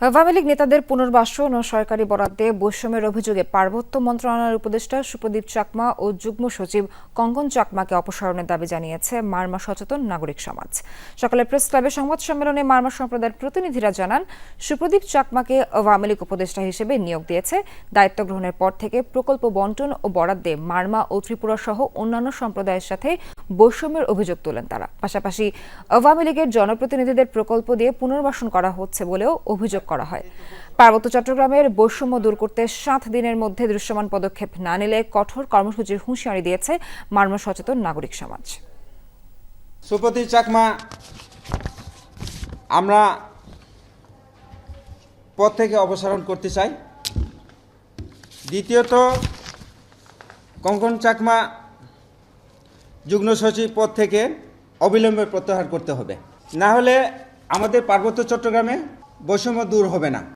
আওয়ামী লীগ নেতাদের পুনর্বাসন ও সরকারি বরাদ্দে বৈষম্যের অভিযোগে পার্বত্য মন্ত্রণালয়ের উপদেষ্টা সুপ্রদীপ চাকমা ও যুগ্ম সচিব কঙ্কন চাকমাকে অপসারণের দাবি জানিয়েছে মারমা সচেতন নাগরিক সমাজ। সকালে প্রেস ক্লাবে সংবাদ সম্মেলনে মারমা সম্প্রদায়ের প্রতিনিধিরা জানান, সুপ্রদীপ চাকমাকে আওয়ামী লীগ উপদেষ্টা হিসেবে নিয়োগ দিয়েছে। দায়িত্ব গ্রহণের পর থেকে প্রকল্প বন্টন ও বরাদ্দে মারমা ও ত্রিপুরা সহ অন্যান্য সম্প্রদায়ের সাথে বৈষম্যের অভিযোগ তোলেন তারা। পাশাপাশি আওয়ামী লীগের জনপ্রতিনিধিদের প্রকল্প দিয়ে পুনর্বাসন করা হচ্ছে বলেও অভিযোগ করা হয়। পার্বত্য চট্টগ্রামের বৈষম্য দূর করতে সাত দিনের মধ্যে দৃশ্যমান পদক্ষেপ না নিলে কঠোর কর্মসূচির হুঁশিয়ারি দিয়েছে মার্ম সচেতন নাগরিক সমাজ। সুপতি চাকমা, আমরা পদ থেকে অপসারণ করতে চাই। দ্বিতীয়ত, কঙ্কন চাকমা, যুগ্ম সচিব পদ থেকে অবিলম্বে প্রত্যাহার করতে হবে। না হলে আমাদের পার্বত্য চট্টগ্রামে বৈষম্য দূর হবে না।